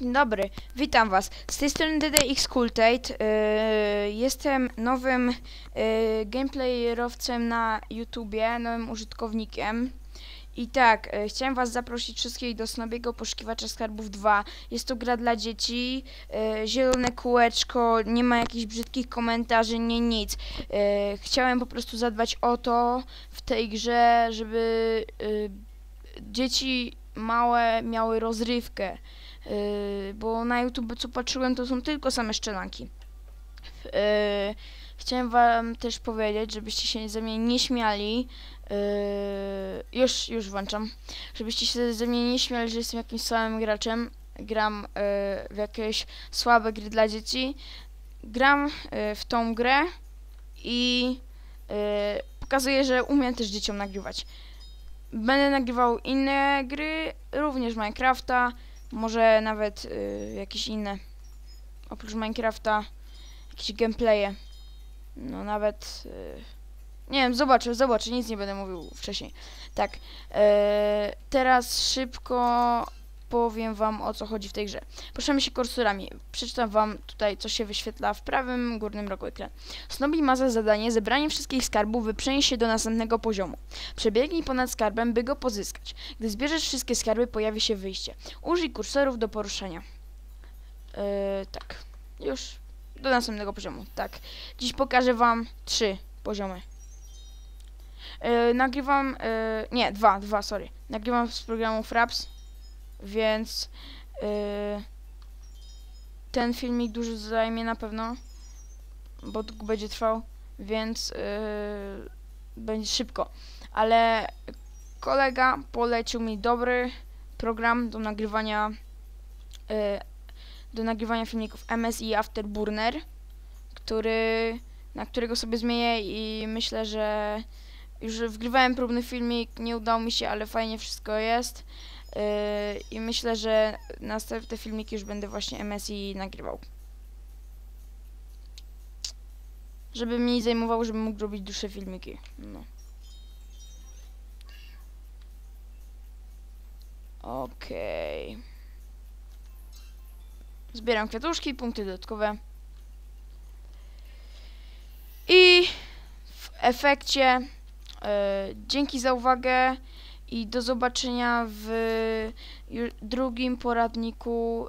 Dzień dobry, witam was. Z tej strony DDX Cultate. Yy, jestem nowym yy, gameplayerowcem na YouTubie, nowym użytkownikiem. I tak, yy, chciałem was zaprosić wszystkich do Snobiego Poszukiwacza Skarbów 2. Jest to gra dla dzieci, yy, zielone kółeczko, nie ma jakichś brzydkich komentarzy, nie nic. Yy, chciałem po prostu zadbać o to w tej grze, żeby yy, dzieci małe miały rozrywkę. Yy, bo na YouTube co patrzyłem to są tylko same szczelanki. Yy, chciałem wam też powiedzieć, żebyście się ze mnie nie śmiali. Yy, już, już włączam. Żebyście się ze mnie nie śmiali, że jestem jakimś słabym graczem. Gram w jakieś słabe gry dla dzieci. Gram w tą grę i pokazuję, że umiem też dzieciom nagrywać. Będę nagrywał inne gry, również Minecrafta, może nawet y, jakieś inne. Oprócz Minecrafta, jakieś gameplaye. No nawet. Y, nie wiem, zobaczę, zobaczę, nic nie będę mówił wcześniej. Tak. y, teraz szybko powiem wam o co chodzi w tej grze. Poruszamy się kursorami. Przeczytam wam tutaj, co się wyświetla w prawym górnym rogu ekranu. Snobi ma za zadanie zebranie wszystkich skarbów, by przenieść się do następnego poziomu. Przebiegnij ponad skarbem, by go pozyskać. Gdy zbierzesz wszystkie skarby, pojawi się wyjście. Użyj kursorów do poruszania. Yy, tak. Już. Do następnego poziomu. Tak. Dziś pokażę wam trzy poziomy. Yy, nagrywam... Yy, nie, dwa, dwa, sorry. Nagrywam z programu Fraps, więc... Yy, ten filmik dużo zajmie na pewno, bo będzie trwał, więc yy, będzie szybko. Ale kolega polecił mi dobry program do nagrywania yy, do nagrywania filmików MSI Afterburner, który na którego sobie zmienię i myślę, że już wgrywałem próbny filmik, nie udało mi się, ale fajnie wszystko jest. Yy, I myślę, że następne filmiki już będę właśnie MSI nagrywał. Żeby mniej zajmowało, żebym mógł robić dłuższe filmiki. No. Okej. Zbieram kwiatuszki, punkty dodatkowe. I w efekcie e, dzięki za uwagę i do zobaczenia w drugim poradniku,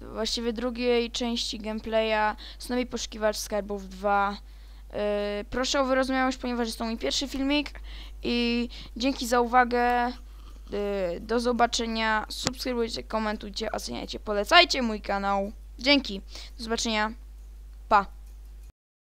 e, właściwie drugiej części gameplaya Snowy Poszukiwacz Skarbów 2. E, proszę o wyrozumiałość, ponieważ jest to mój pierwszy filmik i dzięki za uwagę. Y, Do zobaczenia. Subskrybujcie, komentujcie, oceniajcie, polecajcie mój kanał. Dzięki. Do zobaczenia. Pa.